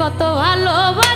কত ভালোবাসা।